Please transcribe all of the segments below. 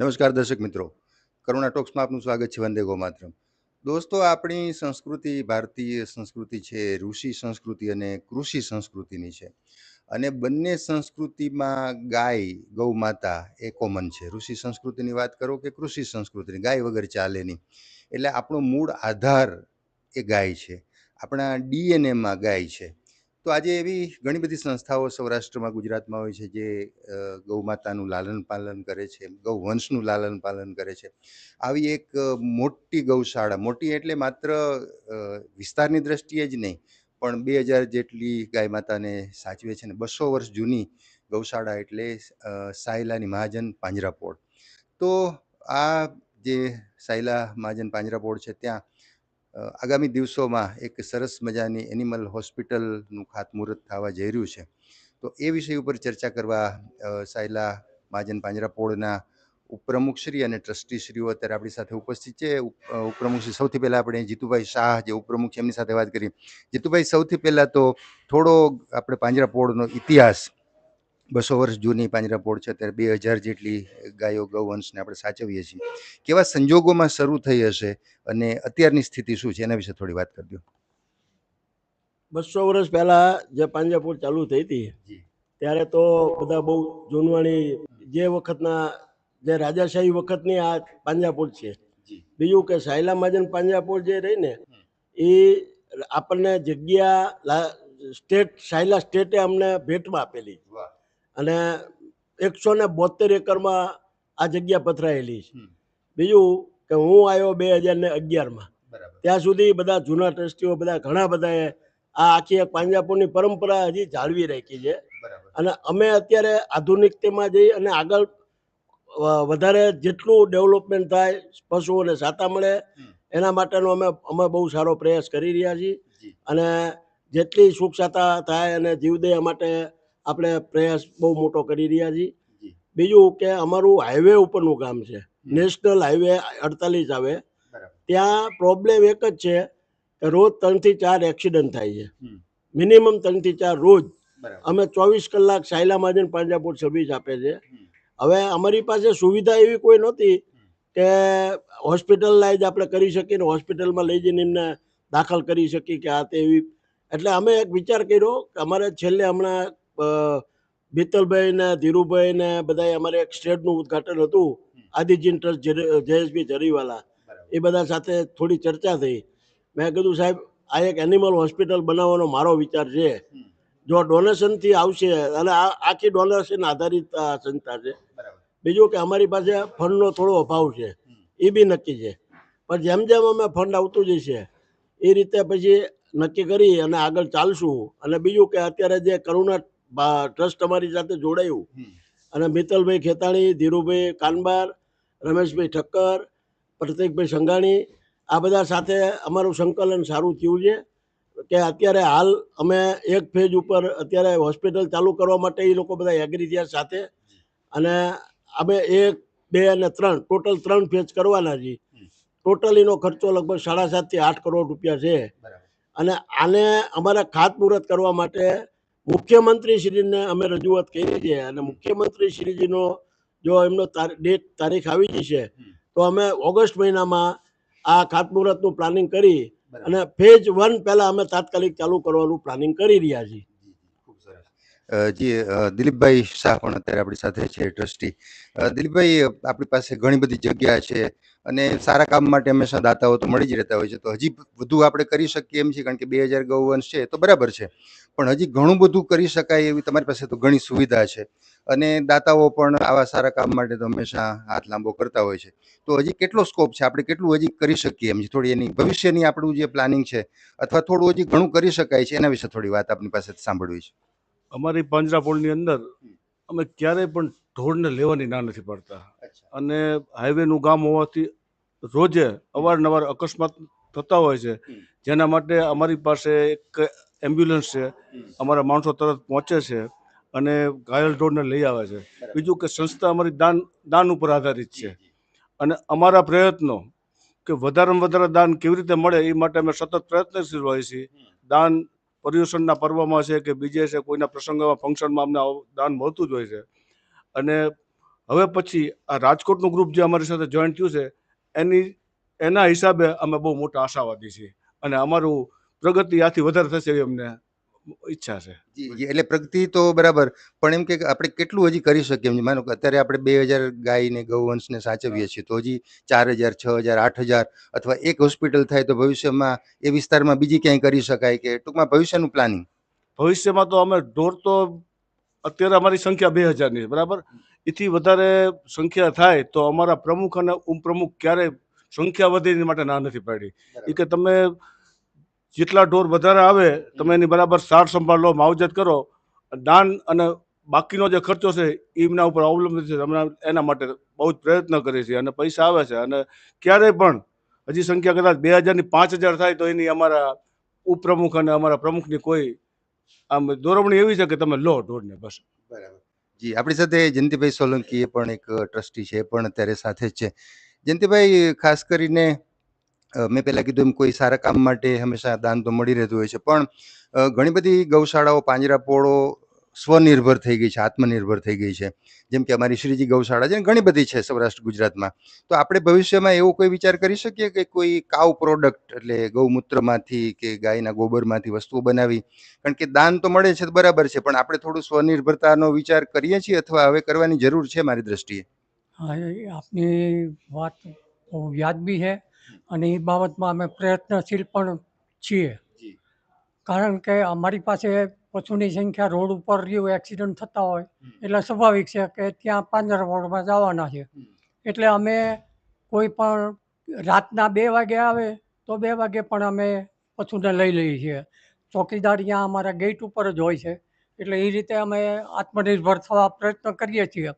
નમસ્કાર દર્શક મિત્રો. કરુણા ટોક્સમાં આપનું સ્વાગત છે વંદે ગોમાત્રમ. દોસ્તો, આપણી સંસ્કૃતિ ભારતીય સંસ્કૃતિ છે, ઋષિ સંસ્કૃતિ અને કૃષિ સંસ્કૃતિની છે. અને બંને સંસ્કૃતિમાં ગાય, ગૌ માતા એ કોમન છે. ઋષિ સંસ્કૃતિની વાત કરો કે કૃષિ સંસ્કૃતિની? ગાય વગર ચાલે નહીં. એટલે આપણો મૂળ આધાર એ ગાય છે. આપણા ડીએનએમાં ગાય છે. તો આજે એવી ઘણી બધી સંસ્થાઓ સૌરાષ્ટ્રમાં, ગુજરાતમાં હોય છે જે ગૌમાતાનું લાલન પાલન કરે છે ગૌવંશનું લાલન પાલન કરે છે. આવી એક મોટી ગૌશાળા, મોટી એટલે માત્ર વિસ્તારની દ્રષ્ટિએ જ નહીં, પણ બે હજાર જેટલી ગાય માતાને સાચવે છે ને બસો વર્ષ જૂની ગૌશાળા એટલે સાયલાની મહાજન પાંજરાપોળ. તો આ જે સાયલા મહાજન પાંજરાપોળ છે ત્યાં આગામી દિવસોમાં એક સરસ મજાની એનિમલ હોસ્પિટલનું ખાતમુહૂર્ત થવા જઈ રહ્યું છે. તો એ વિષય ઉપર ચર્ચા કરવા સાયલા મહાજન પાંજરાપોળના ઉપપ્રમુખશ્રી અને ટ્રસ્ટીશ્રીઓ અત્યારે આપણી સાથે ઉપસ્થિત છે. ઉપપ્રમુખશ્રી સૌથી પહેલાં આપણે જીતુભાઈ શાહ, જે ઉપપ્રમુખ છે, એમની સાથે વાત કરી જીતુભાઈ, સૌથી પહેલાં તો થોડો આપણે પાંજરાપોળનો ઇતિહાસ બસો વર્ષ જૂની પાંજરાપોળ છે ત્યારે બે હજાર જેટલી ગાયો ગૌવંશને આપણે સાચવીએ છીએ. કેવા સંજોગોમાં શરૂ થઈ હશે અને અત્યારની સ્થિતિ શું છે એના વિશે થોડી વાત કરજો બસો વર્ષ પહેલા જે પાંજરાપોળ ચાલુ થઈ હતી ત્યારે તો બધા બહુ જૂનવાણી જે વખતના જે રાજાશાહી વખતની આ પાંજરાપોળ છે. બીજું કે સાયલા મહાજન પાંજરાપોળ જે રહી ને એ આપણને જગ્યા સ્ટેટ સાયલા સ્ટેટે અમને ભેટમાં આપેલી. અને એકસો ને બોતેર એકરમાં આ જગ્યા પથરાયેલી છે. બીજું કે હું આવ્યો બે હજાર ને અગિયારમાં. ત્યાં સુધી બધા જૂના ટ્રસ્ટીઓ બધા ઘણા બધાએ આ આખી પાંજાપુરની પરંપરા હજી જાળવી રાખી છે. અને અમે અત્યારે આધુનિકતામાં જઈ અને આગળ વધારે જેટલું ડેવલપમેન્ટ થાય પશુઓને સાતા મળે એના માટેનો અમે અમે બહુ સારો પ્રયાસ કરી રહ્યા છીએ. અને જેટલી સુખ સાતા થાય અને જીવદયા માટે આપણે પ્રયાસ બહુ મોટો કરી રહ્યા છીએ. બીજું કે અમારું હાઈવે ઉપરનું કામ છે. નેશનલ હાઈવે અડતાલીસ આવે. ત્યાં પ્રોબ્લેમ એક જ છે કે રોજ ત્રણથી ચાર એક્સિડન્ટ થાય છે. મિનિમમ ત્રણથી ચાર રોજ. અમે ચોવીસ કલાક સાયલા મહાજન પાંજાપુર સર્વિસ આપે છે. હવે અમારી પાસે સુવિધા એવી કોઈ નહોતી કે હોસ્પિટલ લાઈ જ આપણે કરી શકીએ ને હોસ્પિટલમાં લઈ જઈને એમને દાખલ કરી શકીએ કે આ તે એવી. એટલે અમે એક વિચાર કર્યો કે અમારે છેલ્લે હમણાં અ, બીતલભાઈ ને ધીરુભાઈ ને બધા અમારે એક સ્ટેટનું ઉદ્ઘાટન હતું આદિજી ટ્રસ્ટ જય- જયેશભાઈ જરીવાલા. એ બધા સાથે થોડી ચર્ચા થઈ. મેં કીધું સાહેબ આ એક એનિમલ હોસ્પિટલ બનાવવાનો મારો વિચાર છે. જો ડોનેશનથી આવશે અને આ આખી ડોનેશન આધારિત સંસ્થા છે. બીજું કે અમારી પાસે ફંડનો થોડો અભાવ છે. એ બી નક્કી છે. પણ જેમ જેમ અમે ફંડ આવતું જશે એ રીતે પછી નક્કી કરી અને આગળ ચાલશું. અને બીજું કે અત્યારે જે કરુણા ટ્રસ્ટ અમારી સાથે જોડાયું. અને મિત્તલભાઈ ખેતાણી ધીરુભાઈ કાનબાર રમેશભાઈ ઠક્કર પ્રતિકભાઈ સંઘાણી આ બધા સાથે અમારું સંકલન સારું થયું છે કે અત્યારે હાલ અમે એક ફેજ ઉપર અત્યારે હોસ્પિટલ ચાલુ કરવા માટે એ લોકો બધા એગ્રી થયા સાથે. અને અમે એક બે અને ત્રણ ટોટલ ત્રણ ફેજ કરવાના છીએ. ટોટલ એનો ખર્ચો લગભગ સાડા સાતથી આઠ કરોડ રૂપિયા છે. અને આને અમારે ખાતમુહૂર્ત કરવા માટે મુખ્યમંત્રી શ્રીને અમે રજૂઆત કરી છે અને મુખ્યમંત્રી શ્રીજીનો જો એમનો ડેટ તારીખ આવી જશે. તો અમે ઓગસ્ટ મહિનામાં આ ખાતમુહૂર્તનું પ્લાનિંગ કરી અને ફેજ વન પહેલા અમે તાત્કાલિક ચાલુ કરવાનું પ્લાનિંગ કરી રહ્યા છીએ. જી, દિલીપભાઈ શાહ પણ અત્યારે આપણી સાથે છે ટ્રસ્ટી. દિલીપભાઈ આપણી પાસે ઘણી બધી જગ્યા છે. અને સારા કામ માટે હંમેશા દાતાઓ તો મળી જ રહેતા હોય છે. તો હજી વધુ આપણે કરી શકીએ એમ છે કારણ કે બે હજાર ગૌવંશ છે તો બરાબર છે. પણ હજી ઘણું બધું કરી શકાય એવી તમારી પાસે તો ઘણી સુવિધા છે. અને દાતાઓ પણ આવા સારા કામ માટે તો હંમેશા હાથ લાંબો કરતા હોય છે. તો હજી કેટલો સ્કોપ છે? આપણે કેટલું હજી કરી શકીએ એમ છે? થોડી એની ભવિષ્યની આપણું જે પ્લાનિંગ છે અથવા થોડું હજી ઘણું કરી શકાય છે એના વિશે થોડી વાત આપની પાસે સાંભળવી છે. અમારી પાંજરાપોળની અંદર અમે ક્યારેય પણ ઢોરને લેવાની ના નથી પાડતા. અને હાઈવેનું ગામ હોવાથી રોજે અવારનવાર અકસ્માત થતા હોય છે. જેના માટે અમારી પાસે એક એમ્બ્યુલન્સ છે. અમારા માણસો તરત પહોંચે છે અને ઘાયલ ઢોરને લઈ આવે છે. બીજું કે સંસ્થા અમારી દાન દાન ઉપર આધારિત છે. અને અમારા પ્રયત્નો કે વધારેમાં વધારે દાન કેવી રીતે મળે એ માટે અમે સતત પ્રયત્નશીલ હોઈએ છીએ. દાન પર્યુષણના પર્વમાં છે કે બીજે છે કોઈના પ્રસંગોમાં ફંક્શનમાં અમને દાન મળતું જ હોય છે. અને હવે પછી આ રાજકોટનું ગ્રુપ જે અમારી સાથે જોઈન્ટ થયું છે એની એના હિસાબે અમે બહુ મોટા આશાવાદી છીએ. અને અમારું પ્રગતિ આથી વધારે થશે એવી અમને ઈચ્છા છે. જી જી એટલે પ્રગતિ તો બરાબર પણ એમ કે આપણે કેટલું હજી કરી શકીએ એમ? માનો કે અત્યારે આપણે બે હજાર ગાય ને ગૌવંશને સાચવીએ છીએ તો હજી ચાર હજાર છ હજાર આઠ હજાર અથવા એક હોસ્પિટલ થાય તો ભવિષ્યમાં એ વિસ્તારમાં બીજી ક્યાંય કરી શકાય કે ટૂંકમાં ભવિષ્યનું પ્લાનિંગ? ભવિષ્યમાં તો અમે ઢોર તો અત્યારે અમારી સંખ્યા બે હજારની છે બરાબર? એથી વધારે સંખ્યા થાય તો અમારા પ્રમુખ અને ઉપપ્રમુખ ક્યારેય સંખ્યા વધે એની માટે ના નથી પાડી. એ કે તમે જેટલા ઢોર વધારે આવે તમે એની બરાબર સાર સંભાળ લો માવજત કરો દાન અને બાકીનો જે ખર્ચો છે એમના ઉપર અવલંબન છે અમે એના માટે બહુ જ પ્રયત્ન કરીએ છીએ અને પૈસા આવે છે. અને ક્યારેય પણ હજી સંખ્યા કદાચ બે હજારની પાંચ હજાર થાય તો એની અમારા ઉપપ્રમુખ અને અમારા પ્રમુખની કોઈ આમ દોરવણી એવી છે કે તમે લો ઢોરને બસ. બરાબર. જી, આપણી સાથે જયંતિભાઈ સોલંકી એ પણ એક ટ્રસ્ટી છે, એ પણ અત્યારે સાથે જ છે. જયંતિભાઈ, ખાસ કરીને મેં પહેલાં કીધું એમ કોઈ સારા કામ માટે હંમેશા દાન તો મળી રહેતું હોય છે, પણ ઘણી બધી ગૌશાળાઓ, પાંજરાપોળો સ્વનિર્ભર થઈ ગઈ છે આત્મનિર્ભર થઈ ગઈ છે. જેમ કે અમારી શ્રીજી ગૌશાળા છે ઘણી બધી છે સૌરાષ્ટ્ર ગુજરાતમાં. તો આપણે ભવિષ્યમાં એવો કોઈ વિચાર કરી શકીએ કે કોઈ કાવ પ્રોડક્ટ એટલે ગૌમૂત્રમાંથી કે ગાયના ગોબરમાંથી વસ્તુઓ બનાવી? કારણ કે દાન તો મળે છે તો બરાબર છે પણ આપણે થોડું સ્વનિર્ભરતાનો વિચાર કરીએ છીએ અથવા હવે કરવાની જરૂર છે મારી દ્રષ્ટિએ? હા આપની વાત બહુ વ્યાજબી છે અને એ બાબતમાં અમે પ્રયત્નશીલ પણ છીએ. જી. કારણ કે અમારી પાસે પશુની સંખ્યા રોડ ઉપર રહ્યું એક્સિડન્ટ થતા હોય એટલે સ્વાભાવિક છે કે ત્યાં પાંજરાપોળમાં જવાના છે. એટલે અમે કોઈ પણ રાતના બે વાગે આવે તો બે વાગે પણ અમે પશુને લઈ લઈએ છીએ. ચોકીદાર ત્યાં અમારા ગેટ ઉપર જ હોય છે. એટલે એ રીતે અમે આત્મનિર્ભર થવા પ્રયત્ન કરીએ છીએ.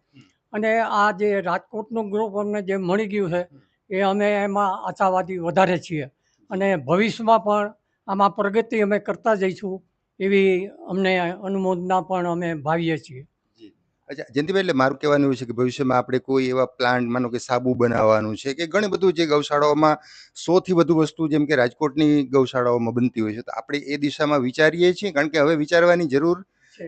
અને આ જે રાજકોટનું ગ્રુપ અમને જે મળી ગયું છે એ અમે એમાં આશાવાદી વધારે છીએ. અને ભવિષ્યમાં પણ આમાં પ્રગતિ અમે કરતા જઈશું. એવી અમને અનુમોદના પણ અમે ભાવીએ છીએ. અચ્છા જયંતિભાઈ એટલે મારું કહેવાનું એવું છે કે ભવિષ્યમાં આપણે કોઈ એવા પ્લાન્ટ માનો કે સાબુ બનાવવાનું છે કે ઘણી બધું જે ગૌશાળાઓમાં સોથી વધુ વસ્તુ જેમ કે રાજકોટની ગૌશાળાઓમાં બનતી હોય છે તો આપણે એ દિશામાં વિચારીએ છીએ? કારણ કે હવે વિચારવાની જરૂર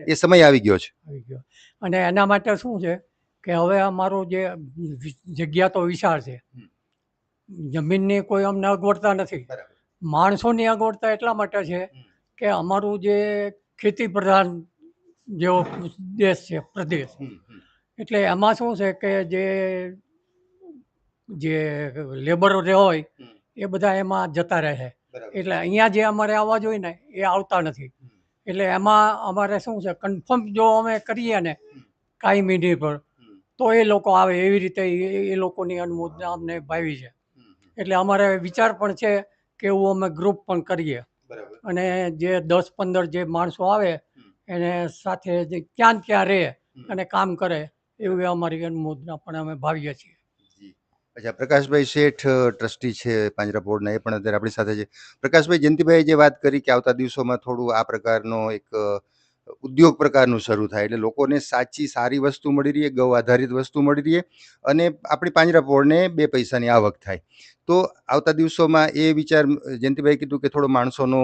એ સમય આવી ગયો છે. આવી ગયો. અને એના માટે શું છે કે હવે અમારો જે જગ્યા તો વિશાળ છે. જમીનની કોઈ અમને અગવડતા નથી. માણસોની અગવડતા એટલા માટે છે. કે અમારું જે ખેતી પ્રધાન જેવો દેશ છે પ્રદેશ. એટલે એમાં શું છે કે જે જે લેબરો જે હોય એ બધા એમાં જતા રહે છે. એટલે અહીંયા જે અમારે આવવા જોઈએ ને એ આવતા નથી. એટલે એમાં અમારે શું છે કન્ફર્મ જો અમે કરીએ ને. કાયમી નિર્ભર તો એ લોકો આવે એવી રીતે એ લોકોની અનુમોદના અમને ભાવી છે. એટલે અમારે વિચાર પણ છે કે એવું અમે ગ્રુપ પણ કરીએ. અને જે દસ પંદર જે માણસો આવે એને સાથે જે ક્યાં ક્યાં રહે અને કામ કરે એવી અમારી અનુમોદના પણ અમે ભાવીએ છીએ. અચ્છા પ્રકાશભાઈ શેઠ ટ્રસ્ટી છે પાંજરા બોર્ડના એ પણ અત્યારે આપણી સાથે છે. પ્રકાશભાઈ જયંતિભાઈ જે વાત કરી કે આવતા દિવસોમાં થોડું આ પ્રકારનો એક ઉદ્યોગ પ્રકારનું શરૂ થાય એટલે લોકોને સાચી સારી વસ્તુ મળી રહે ગૌ આધારિત વસ્તુ મળી રહે અને આપણી પાંજરાપોળને બે પૈસાની આવક થાય. તો આવતા દિવસોમાં એ વિચાર જયંતિભાઈ કીધું કે થોડો માણસોનો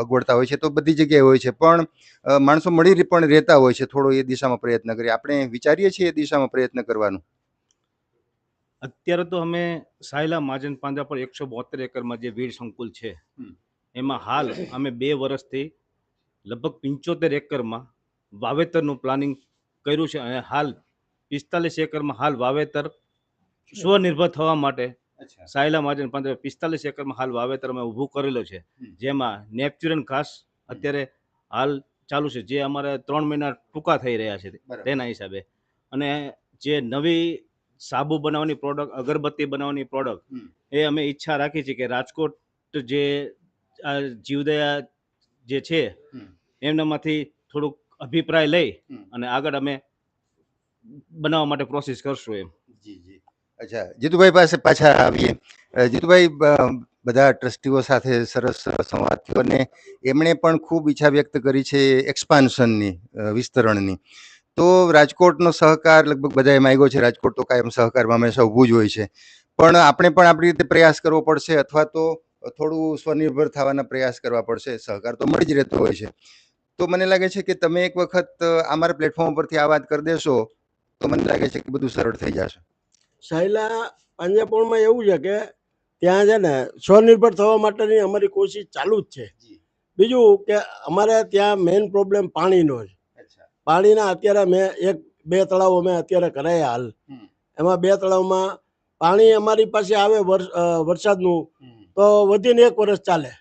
અગવડતા હોય છે તો બધી જગ્યાએ હોય છે પણ માણસો મળી રહી- પણ રહેતા હોય છે થોડો એ દિશામાં પ્રયત્ન કરીએ. આપણે વિચારીએ છીએ એ દિશામાં પ્રયત્ન કરવાનું. અત્યારે તો અમે સાયલા માજન પાંજા પર એકસો બોતેર એકરમાં જે વીર સંકુલ છે એમાં હાલ અમે બે વર્ષથી લગભગ પંચોતેર એકરમાં વાવેતરનું પ્લાનિંગ કર્યું છે અને હાલ પિસ્તાલીસ એકરમાં હાલ વાવેતર સ્વનિર્ભર થવા માટે સાયલા મહાજન પંદર પિસ્તાલીસ એકરમાં હાલ વાવેતર અમે ઊભું કરેલું છે. જેમાં નેપચ્યુરન ઘાસ અત્યારે હાલ ચાલુ છે. જે અમારે ત્રણ મહિના ટૂંકા થઈ રહ્યા છે. તેના હિસાબે. અને જે નવી સાબુ બનાવવાની પ્રોડક્ટ અગરબત્તી બનાવવાની પ્રોડક્ટ એ અમે ઈચ્છા રાખી છે કે રાજકોટ જે જીવદયા જે છે એમનામાંથી થોડુંક અભિપ્રાય લઈ અને આગળ અમે બનાવવા માટે પ્રોસેસ કરશું એમ. જી જી. અચ્છા જીતુભાઈ પાસે પાછા આવીએ. જીતુભાઈ બધા ટ્રસ્ટીઓ સાથે સરસ સંવાદ થયો અને એમણે પણ ખૂબ ઈચ્છા વ્યક્ત કરી છે એક્સપાન્શનની વિસ્તરણની. તો રાજકોટનો સહકાર લગભગ બધાએ માંગ્યો છે. રાજકોટ તો કાયમ સહકારમાં હંમેશા ઊભું જ હોય છે. પણ આપણે પણ આપણી રીતે પ્રયાસ કરવો પડશે અથવા તો થોડું સ્વનિર્ભર થવાના પ્રયાસ કરવા પડશે. સહકાર તો મળી જ રહેતો હોય છે. તો મને લાગે છે કે તમે એક વખત અમારા પ્લેટફોર્મ પરથી આ વાત કરી દેશો તો મને લાગે છે કે બધું સરળ થઈ જશે. સાયલા પાંજરાપોળમાં એવું છે કે ત્યાં છે ને સ્વનિર્ભર થવા માટેની અમારી કોશિશ ચાલુ જ છે. બીજું કે અમારે ત્યાં મેઇન પ્રોબ્લેમ પાણીનો જ પાણીના અત્યારે મેં એક બે તળાવ અમે અત્યારે કરાયા હાલ. એમાં બે તળાવમાં પાણી અમારી પાસે આવે વરસાદનું. તો વધીને એક વર્ષ ચાલે.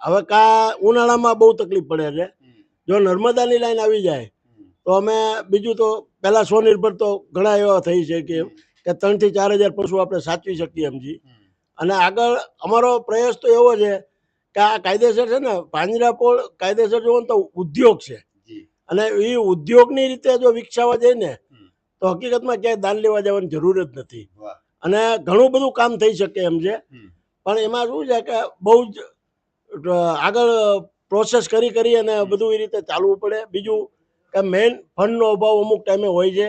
હવે કા ઉનાળામાં બહુ તકલીફ પડે છે. જો નર્મદાની લાઈન આવી જાય તો અમે બીજું તો પહેલાં સ્વનિર્ભર તો ઘણા એવા થઈ છે કે કે ત્રણથી ચાર હજાર પશુ આપણે સાચવી શકીએ એમ જી. અને આગળ અમારો પ્રયાસ તો એવો છે કે આ કાયદેસર છે ને પાંજરાપોળ કાયદેસર જોવો ને તો ઉદ્યોગ છે. અને એ ઉદ્યોગની રીતે જો વિકસાવવા જાય ને તો હકીકતમાં ક્યાંય દાન લેવા જવાની જરૂર જ નથી. અને ઘણું બધું કામ થઈ શકે એમ છે. પણ એમાં શું છે કે બહુ જ આગળ પ્રોસેસ કરી કરી અને બધું એ રીતે ચાલવું પડે. બીજું કે મેઇન ફંડનો અભાવ અમુક ટાઈમે હોય છે.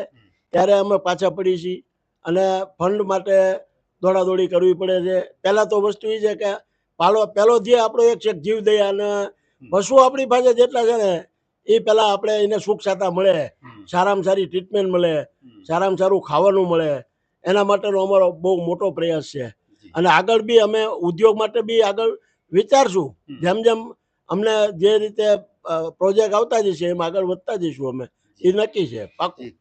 ત્યારે અમે પાછા પડી છીએ. અને ફંડ માટે દોડાદોડી કરવી પડે છે. પહેલાં તો વસ્તુ એ છે કે પાલો પહેલો જે આપણો એક છે જીવ દયા અને પશુ આપણી પાસે જેટલા છે ને એ પહેલાં આપણે એને સુખ સાતા મળે. સારામાં સારી ટ્રીટમેન્ટ મળે. સારામાં સારું ખાવાનું મળે. એના માટેનો અમારો બહુ મોટો પ્રયાસ છે. અને આગળ બી અમે ઉદ્યોગ માટે બી આગળ વિચારશું. જેમ જેમ અમને જે રીતે પ્રોજેક્ટ આવતા જશે એમ આગળ વધતા જઈશું અમે. એ નક્કી છે પાકું.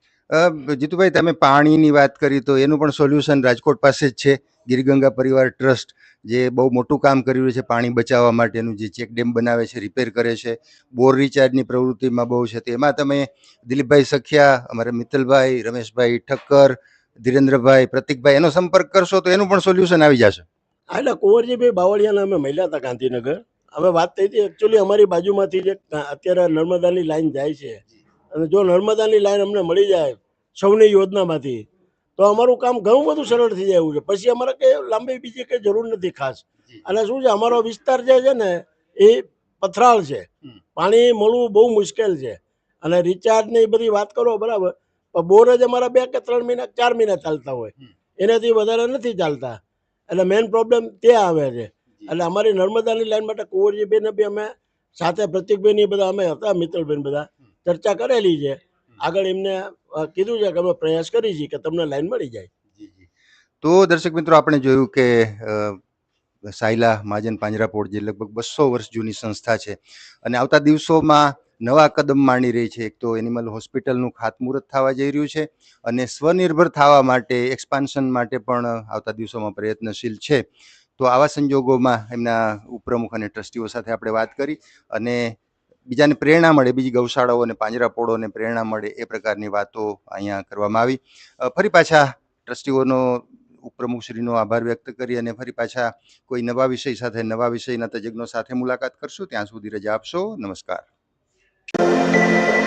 જીતુભાઈ તમે પાણીની વાત કરી તો એનું પણ સોલ્યુશન રાજકોટ પાસે જ છે. ગીરગંગા પરિવાર ટ્રસ્ટ જે બહુ મોટું કામ કરી રહ્યું છે પાણી બચાવવા માટેનું જે ચેક ડેમ બનાવે છે રિપેર કરે છે. બોર રિચાર્જની પ્રવૃત્તિમાં બહુ છે. તેમાં તમે દિલીપભાઈ સખિયા અમારા મિત્તલભાઈ રમેશભાઈ ઠક્કર ધીરેન્દ્રભાઈ પ્રતિકભાઈ એનો સંપર્ક કરશો તો એનું પણ સોલ્યુશન આવી જશે. હા એટલે કુંવરજીભાઈ બાવળિયાને અમે મળ્યા હતા ગાંધીનગર. હવે વાત થઈ હતી એકચ્યુઅલી અમારી બાજુમાંથી જે અત્યારે નર્મદાની લાઈન જાય છે. અને જો નર્મદાની લાઈન અમને મળી જાય સૌની યોજનામાંથી તો અમારું કામ ઘણું બધું સરળ થઈ જાય એવું છે. પછી અમારે કંઈ લાંબી બીજી કંઈ જરૂર નથી ખાસ. અને શું છે અમારો વિસ્તાર જે છે ને એ પથરાળ છે. પાણી મળવું બહુ મુશ્કેલ છે. અને રિચાર્જની એ બધી વાત કરો બરાબર. પણ બોર જ અમારા બે કે ત્રણ મહિના ચાર મહિના ચાલતા હોય. એનાથી વધારે નથી ચાલતા. એટલે મેઇન પ્રોબ્લેમ ત્યાં આવે છે. એટલે અમારી નર્મદાની લાઈન માટે કુંવરજીભાઈને બી અમે સાથે પ્રતિકભાઈ એ બધા અમે હતા મિત્રભાઈ બધા ચર્ચા કરેલી છે. આગળ એમને કીધું છે કે અમે પ્રયાસ કરી છીએ કે તમને લાઈન મળી જાય. તો દર્શક મિત્રો આપણે જોયું કે સાયલા મહાજન પાંજરાપોળ જે લગભગ બસો વર્ષ જૂની સંસ્થા છે અને આવતા દિવસોમાં નવા કદમ માંડી રહી છે. એક તો એનિમલ હોસ્પિટલનું ખાતમુહૂર્ત થવા જઈ રહ્યું છે અને સ્વનિર્ભર થવા માટે એક્સપાન્શન માટે પણ આવતા દિવસોમાં પ્રયત્નશીલ છે. તો આવા સંજોગોમાં એમના ઉપપ્રમુખ અને ટ્રસ્ટીઓ સાથે આપણે વાત કરી અને બીજાને પ્રેરણા મળે, બીજી ગૌશાળાઓ અને પાંજરાપોળોને પ્રેરણા મળે એ પ્રકારની વાતો અહીંયા કરવામાં આવી. ફરી પાછા ટ્રસ્ટીઓનો, ઉપપ્રમુખશ્રીનો આભાર વ્યક્ત કરી અને ફરી પાછા કોઈ નવા વિષય સાથે, નવા વિષયના તજજ્ઞો સાથે મુલાકાત કરશું. ત્યાં સુધી રજા આપશો. નમસ્કાર. Thank you.